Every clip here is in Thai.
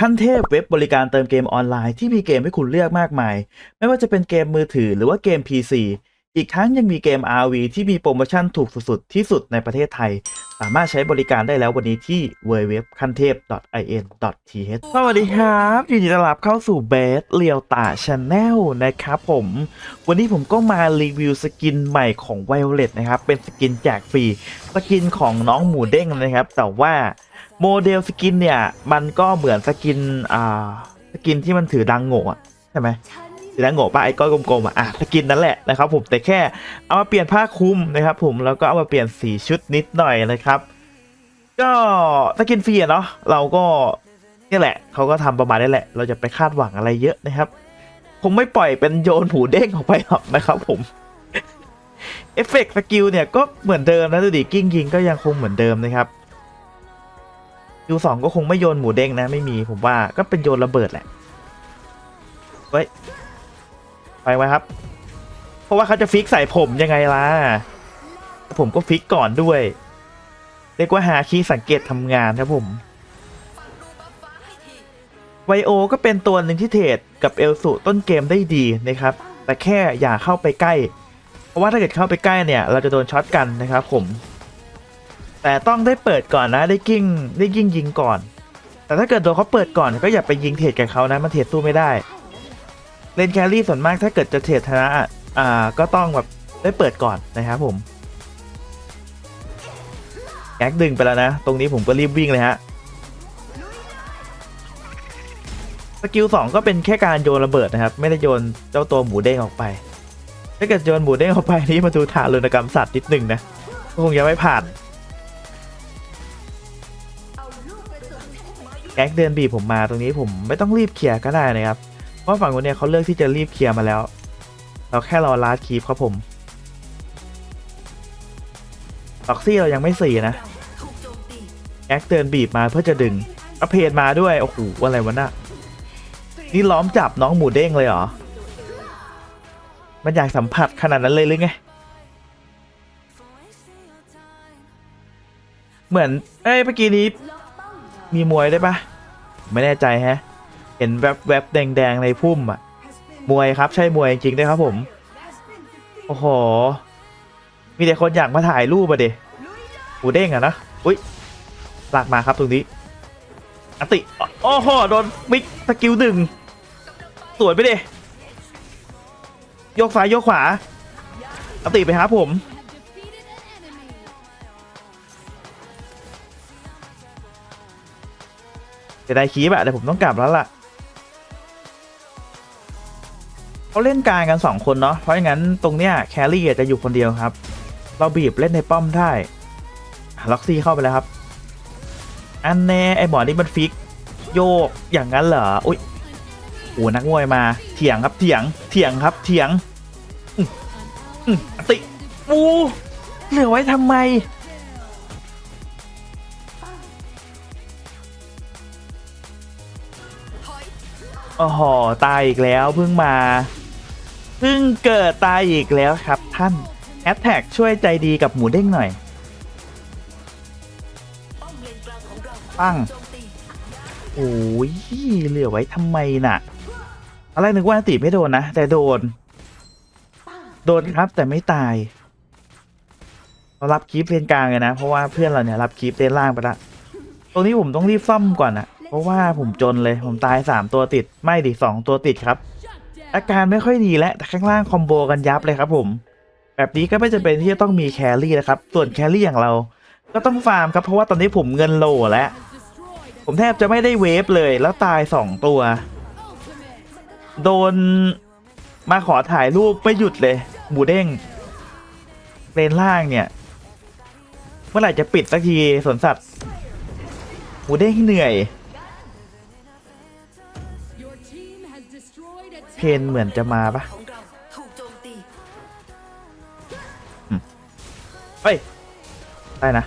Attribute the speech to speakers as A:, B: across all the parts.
A: ขั้นเทพเว็บบริการเติมเกมออนไลน์ที่มีเกมให้คุณเลือกมากมาย ไม่ว่าจะเป็นเกมมือถือหรือว่าเกม PC อีกทั้งยังมีเกม RV ที่มีโปรโมชั่นถูกสุดๆ ที่สุดในประเทศไทย สามารถใช้บริการได้แล้ววันนี้ที่ www ขั้นเทพ in.th สวัสดีครับยินดีต้อนรับเข้าสู่เบสเรียวตาชาแนลนะครับผม วันนี้ผมก็มารีวิวสกินใหม่ของ Violet นะครับ เป็นสกินแจกฟรี สกินของน้องหมูเด้งนะครับ แต่ว่าโมเดลสกินเนี่ย มันก็เหมือนสกินอ่าสกินที่มันถือดังโง่อะใช่ไหม ถือดังโง่ปะไอ้ก้อยกลมๆอะอะสกินนั่นแหละนะครับผมแต่แค่เอามาเปลี่ยนผ้าคลุมนะครับผมแล้วก็เอามาเปลี่ยนสีชุดนิดหน่อยนะครับ ก็สกินฟรีเนาะเราก็นี่แหละเขาก็ทำประมาณนี้แหละ เราจะไปคาดหวังอะไรเยอะนะครับคงไม่ปล่อยเป็นโยนหมูเด้งออกไปหรอกนะครับผมเอฟเฟกต์สกิลเนี่ยก็เหมือนเดิมนะดูดิกิ้งยิงก็ยังคงเหมือนเดิมนะครับยูสองก็คงไม่โยนหมูเด้งนะ ไม่มีผมว่าก็เป็นโยนระเบิดแหละไว้ย ไปไว้ครับ เพราะว่าเขาจะฟิกใส่ผมยังไงล่ะ ผมก็ฟิกก่อนด้วย เรียกว่าหาคีย์สังเกตทำงานครับผมไวโอก็เป็นตัวหนึ่งที่เทรดกับเอลสุต้นเกมได้ดีนะครับ แต่แค่อย่าเข้าไปใกล้ เพราะว่าถ้าเกิดเข้าไปใกล้เนี่ย เราจะโดนช็อตกันนะครับผม แต่ต้องได้เปิดก่อนนะได้กิ้งได้กิ้งยิงก่อน แต่ถ้าเกิดโดนเขาเปิดก่อนก็อย่าไปยิงเทรดกับเขานะมันเทรดสู้ไม่ได้ เลนแครี่ส่วนมากถ้าเกิดจะเทรดชนะอ่าก็ต้องแบบได้เปิดก่อนนะครับผมแก๊กดึงไปแล้วนะ ตรงนี้ผมก็รีบวิ่งเลยฮะสกิลสองก็เป็นแค่การโยนระเบิดนะครับ ไม่ได้โยนเจ้าตัวหมูเด้งออกไป ถ้าเกิดโยนหมูเด้งออกไปนี่มาดูฐานรุนกรรมสัตว์นิดหนึ่งนะคงยังไม่ผ่านแก๊กเดินบีบผมมาตรงนี้ผมไม่ต้องรีบเคลียร์ก็ได้นะครับ เพราะฝั่งนู้นเนี่ยเขาเลือกที่จะรีบเคลียร์มาแล้ว เราแค่รอลาดคีฟครับผมล็อกซี่เรายังไม่สี่นะแก๊กเดินบีบมาเพื่อจะดึงอเพนมาด้วย โอ้โหอะไรวะน่ะ นี่ล้อมจับน้องหมูเด้งเลยเหรอ มันอยากสัมผัสขนาดนั้นเลยหรือไง เหมือน เอ้ยเมื่อกี้นี้ มีมวยได้ปะ ไม่แน่ใจแฮะ เห็นแวบแวบๆแดงๆในพุ่มอะ มวยครับใช่มวยจริงด้วยครับผม โอ้โห มีแต่คนอยากมาถ่ายรูปอะเดหูเด้งอะนะ อุ้ยลากมาครับตรงนี้ อติ โอ้โห โดนมิกสกิลหนึ่งสวยไปดิยกซ้ายโยกขวา อติไปหาผมจะได้คีบอะแต่ผมต้องกลับแล้วล่ะ เขาเล่นกลางกันสองคนเนาะเพราะงั้นตรงเนี้ยแครี่จะอยู่คนเดียวครับ เราบีบเล่นในป้อมได้ล็อกซี่เข้าไปแล้วครับ อันแน่ไอหมอนี่มันฟิก โยกอย่างนั้นเหรออุ้ยโอ้นักมวยมาเถียงครับเถียงเถียงครับเถียงอติปูเหลือไว้ทำไมโอ้โหตายอีกแล้วเพิ่งมา เพิ่งเกิดตายอีกแล้วครับท่านแอดแท็กช่วยใจดีกับหมูเด้งหน่อย ปังโอ้ยเหลือไว้ทำไมน่ะ อะไรนึกว่าอัติไม่โดนนะ แต่โดน โดนครับแต่ไม่ตายเรารับคลิปเลนกลางเลยนะ เพราะว่าเพื่อนเราเนี่ยรับคลิปเลนล่างไปละตรงนี้ผมต้องรีบซ่อมก่อนนะเพราะว่าผมจนเลยผมตายสามตัวติดไม่ดิสองตัวติดครับ อาการไม่ค่อยดีแล้วแต่ข้างล่างคอมโบกันยับเลยครับผม แบบนี้ก็ไม่จำเป็นที่จะต้องมีแครี่นะครับ ส่วนแครี่อย่างเรา ก็ต้องฟาร์มครับเพราะว่าตอนนี้ผมเงินโลแล้ว ผมแทบจะไม่ได้เวฟเลยแล้วตายสองตัว โดนมาขอถ่ายรูปไม่หยุดเลย หมูเด้งเลนล่างเนี่ย เมื่อไหร่จะปิดสักทีสวนสัตว์หูเด้งเหนื่อย เพนเหมือนจะมาปะ
B: เฮ้
A: ย ได้นะ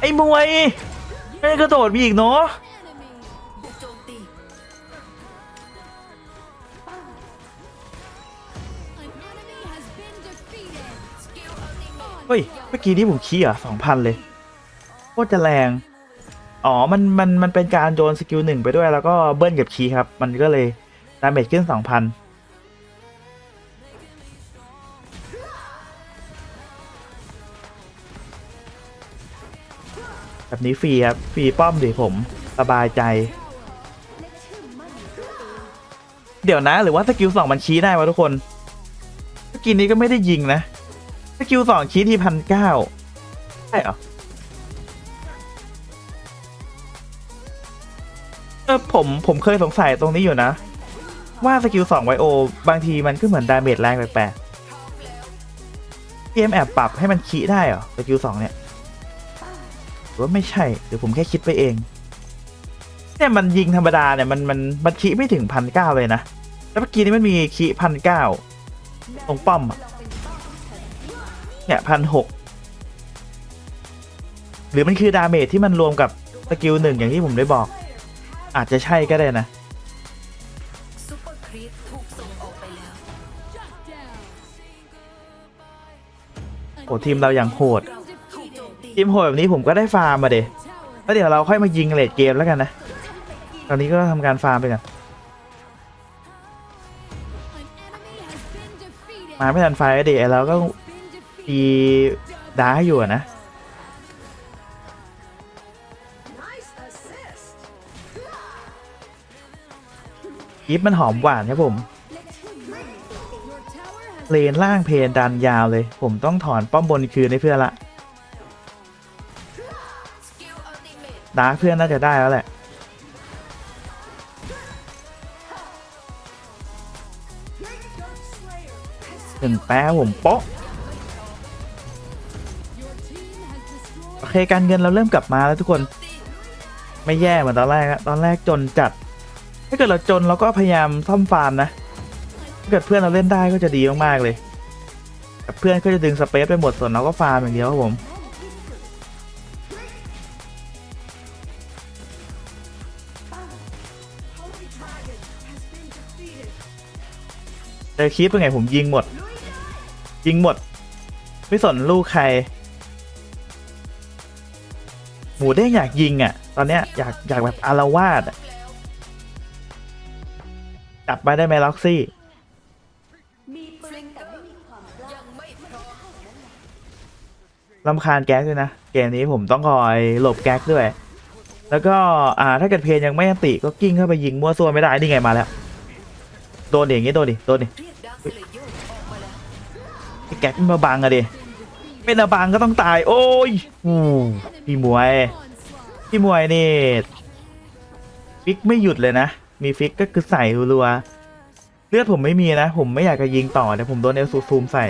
A: ไอ้มวยไม่กระโดดมีอีกเนาะเฮ้ย เมื่อกี้นี้ผมขี้อะสองพันเลย โคตรจะแรง อ๋อ มัน มัน มันเป็นการโยนสกิลหนึ่งไปด้วย แล้วก็เบิ้ลกับคีย์ครับ มันก็เลย ดาเมจขึ้นสองพันแบบนี้ฟรีครับ ฟรีป้อมดิผม สบายใจ เดี๋ยวนะ หรือว่าสกิลสองมันชี้ได้วะทุกคนสกิลนี้ก็ไม่ได้ยิงนะ สกิลสองชี้ที่พันเก้าใช่เหรอ เออผมผมเคยสงสัยตรงนี้อยู่นะ ว่าสกิลสองไวโอบางทีมันก็เหมือนดาเมจแรงแปลกๆเกมแอบปรับให้มันคีได้เหรอสกิลสองเนี่ยหรือว่าไม่ใช่หรือผมแค่คิดไปเองเนี่ยมันยิงธรรมดาเนี่ยมันมันมันคีไม่ถึงพันเก้าเลยนะแล้วเมื่อกี้นี้มันมีคีพันเก้าตรงป้อมอะเนี่ยพันหกหรือมันคือดาเมจที่มันรวมกับสกิลหนึ่งอย่างที่ผมได้บอก อาจจะใช่ก็ได้นะ
B: ร์ครีปถูกส่งออกไปแล้ว
C: Shut down.
A: โอ้ทีมเราอย่างโหด
B: เราถูกโจมตี
A: ทีมโหดแบบนี้ผมก็ได้ฟาร์มมาเด
C: Tower
A: แล้วเดี๋ยวเราค่อยมายิงเลดเกมแล้วกันนะ ตอนนี้ก็ทำการฟาร์มไปก่อน
C: An enemy has been defeated.
A: มาไม่ทันไฟล์เดเราก็
C: Been
A: ตี
C: defeated.
A: ดาให้อยู่อะนะ คลิปมันหอมหวานครับผม เลนล่างเพนดันยาวเลย ผมต้องถอนป้อมบนคืนให้เพื่อนละ
B: สกิลอัลติเมท
A: ดาเพื่อนน่าจะได้แล้วแหละหนึ่งแป๊บผมโป๊ะโอเคการเงินเราเริ่มกลับมาแล้วทุกคน ไม่แย่เหมือนตอนแรกตอนแรกจนจัด ถ้าเกิดเราจนเราก็พยายามซ่อมฟาร์มนะ ถ้าเกิดเพื่อนเราเล่นได้ก็จะดีมากๆเลยเพื่อนก็จะดึงสเปซไปหมดส่วนเราก็ฟาร์มอย่างเดียวครับผมเจอคลิปเป็นไงผมยิงหมด ยิงหมด ไม่สนลูกใคร หมูเด้งอยากยิงอะ ตอนเนี้ยอยากอยากแบบอารวาสอะ จับไปได้ไหมล็อกซี่
B: ยังไม่พร้อม
A: ลำคาญแก๊กด้วยนะ เกมนี้ผมต้องคอยหลบแก๊กด้วย แล้วก็อ่าถ้าเกิดเพลงยังไม่อันติก็กิ้งเข้าไปยิงมั่วซั่วไม่ได้นี่ไงมาแล้ว โดนดิอย่างงี้โดนดิโดนดิ
B: เรียกเลเยอร์ออกมาแล้ว
A: ไอ้แก๊กมาบังอะดิเป็นอาบังก็ต้องตาย โอ้ยอู้พี่มวยพี่มวยนี่ฟิกไม่หยุดเลยนะ มีฟิกก็คือใส่รัวๆเลือดผมไม่มีนะ ผมไม่อยากจะยิงต่อแต่ผมโดนเอลซูซูมใส่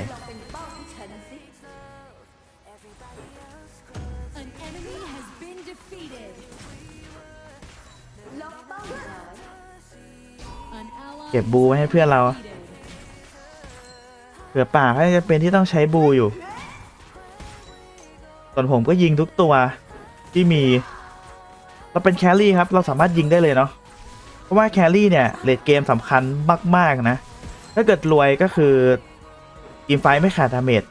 A: เก็บบูไว้ให้เพื่อนเราเผื่อป่าเขาจะเป็นที่ต้องใช้บูอยู่ ส่วนผมก็ยิงทุกตัวที่มี เราเป็นแครี่ครับ เราสามารถยิงได้เลยเนาะ เพราะว่าแครี่เนี่ยเลดเกมสำคัญมากๆนะ ถ้าเกิดรวยก็คือทีมไฟไม่ขาดดาเมจ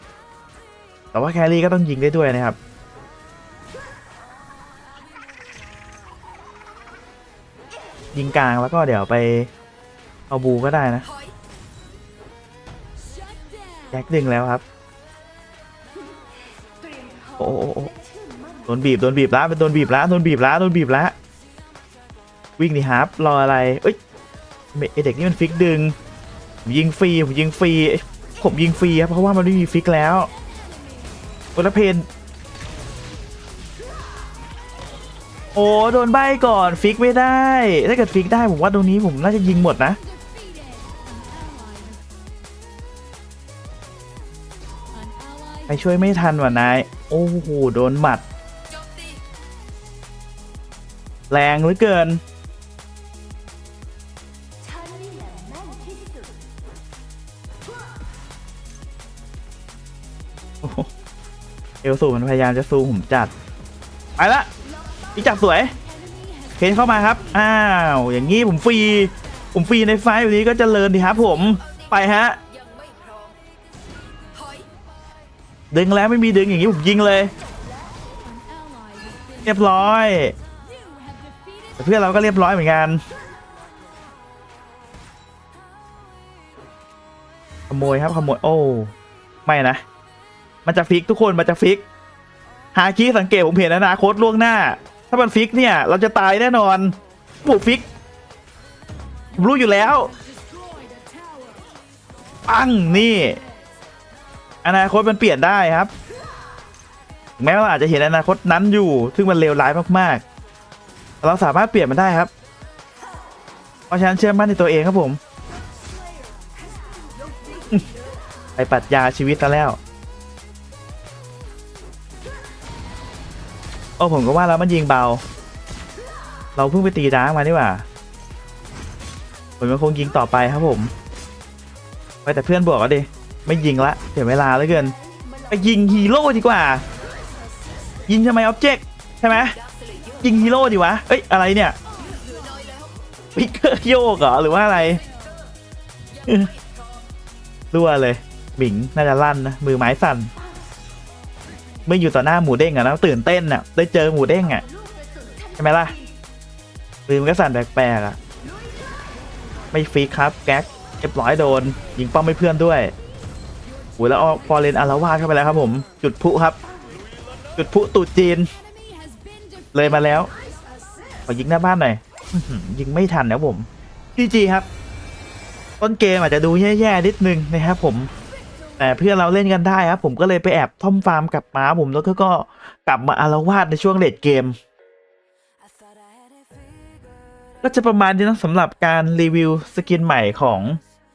A: แต่ว่าแครี่ก็ต้องยิงได้ด้วยนะครับยิงกลางแล้วก็เดี๋ยวไปเอาบูก็ได้นะ
B: ถอย
C: Shut down.
A: แจ็คดึงแล้วครับ โอ้โอ้โอ้โดนบีบโดนบีบละโดนบีบละโดนบีบละโดนบีบละ วิ่งดิครับรออะไร เอ้ยไอเด็กนี่มันฟิกดึงยิงฟรีผมยิงฟรีผมยิงฟรีครับเพราะว่ามันไม่มีฟิกแล้วโอลเพนโอ้โดนใบก่อนฟิกไม่ได้ ถ้าเกิดฟิกได้ผมว่าตรงนี้ผมน่าจะยิงหมดนะไปช่วยไม่ทันว่ะนาย โอ้โหโดนหมัด แรงเหลือเกิน
C: ลสู
A: มันพยายามจะซูมผมจัดไปละพี่จักรสวยเคนเข้ามาครับ อ้าว อย่างงี้ผมฟรี ผมฟรีในไฟล์แบบนี้ก็เจริญดีครับผม ไปฮะ ดึงแล้วไม่มีดึงอย่างนี้ผมยิงเลย เรียบร้อย เพื่อนเราก็เรียบร้อยเหมือนกัน ขโมยครับขโมย โอ้ ไม่นะ มันจะฟิกทุกคนมันจะฟิก หาคีสังเกตผมเห็นอนาคตล่วงหน้า ถ้ามันฟิกเนี่ย เราจะตายแน่นอนผูกฟิก รู้อยู่แล้ว ปังนี่ อนาคตมันเปลี่ยนได้ครับ แม้ว่าเราอาจจะเห็นอนาคตนั้นอยู่ ซึ่งมันเลวร้ายมากๆ เราสามารถเปลี่ยนมันได้ครับ เพราะฉะนั้นเชื่อมั่นในตัวเองครับผม ไปปรัดยาชีวิตซะแล้ว โอ้ผมก็ว่าแล้วมันยิงเบา เราเพิ่งไปตีด้างมานี่หว่าผมมันคงยิงต่อไปครับผมไปแต่เพื่อนบอกว่าดิไม่ยิงละเสียเวลาเหลือเกินไปยิงฮีโร่ดีกว่า ยิงทำไมออบเจกต์ใช่ไหม
B: ยิ
A: งฮีโร่ดีวะเอ้ยอะไรเนี่ย
B: เหลือน้อยแล้ว
A: ปิกเกอร์โยกเหรอหรือว่าอะไร
B: รั่
A: วเลยหมิงน่าจะลั่นนะมือไม้สั่น ไม่อยู่ต่อหน้าหมูเด้งอะนะตื่นเต้นอะได้เจอหมูเด้งอะใช่ไหมล่ะมืมันก็สั่นแปลกๆอะไม่ฟิกครับแก๊กเรียบร้อยโดน ยิงป้อมไม่เพื่อนด้วยโอ้ยแล้วเอฟอร์เรนอาราวาเข้าไปแล้วครับผม จุดพุครับ จุดพุตูดจีน เลยมาแล้วขอยิงหน้าบ้านหน่อยยิงไม่ทันนะผมจีจีครับ ต้นเกมอาจจะดูแย่ๆนิดนึงนะครับผม แต่เพื่อนเราเล่นกันได้ครับผมก็เลยไปแอบท่อมฟาร์มกับม้าผมแล้วก็ก็กลับมาอารวาสในช่วงเลดเกม ก็จะประมาณนี้นะสำหรับการรีวิวสกินใหม่ของ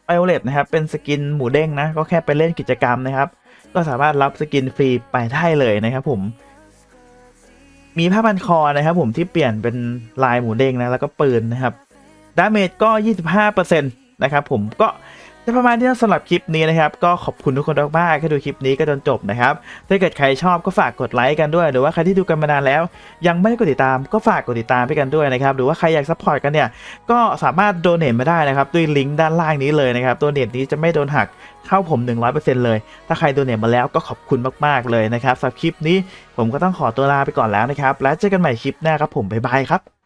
A: ไ i โอเลตนะครับ เป็นสกินหมูเด้งนะ ก็แค่ไปเล่นกิจกรรมนะครับ ก็สามารถรับสกินฟรีไปได้เลยนะครับผม มีผ้าพันคอนะครับผมที่เปลี่ยนเป็นลายหมูเด้งนะแล้วก็ปืนนะครับดาเมจก็ 25%นะครับผมก็ จะประมาณนี้สำหรับคลิปนี้นะครับ ก็ขอบคุณทุกคนมากๆที่ดูคลิปนี้ก็จนจบนะครับ ถ้าเกิดใครชอบก็ฝากกดไลค์กันด้วย หรือว่าใครที่ดูกันมานานแล้ว ยังไม่ได้กดติดตามก็ฝากกดติดตามไปกันด้วยนะครับ หรือว่าใครอยากซัพพอร์ตกันเนี่ย ก็สามารถโดเน a มาได้นะครับ ด้วยลิงก์ด้านล่างนี้เลยนะครับตัวเน a นี้จะไม่โดนหักเข้าผม 100%เลย ถ้าใครโดเน a มาแล้วก็ขอบคุณมากๆเลยนะครับสำหรับคลิปนี้ผมก็ต้องขอตัวลาไปก่อนแล้วนะครับ แล้วเจอกันใหม่คลิปหน้าครับผมบ๊ายบายครับ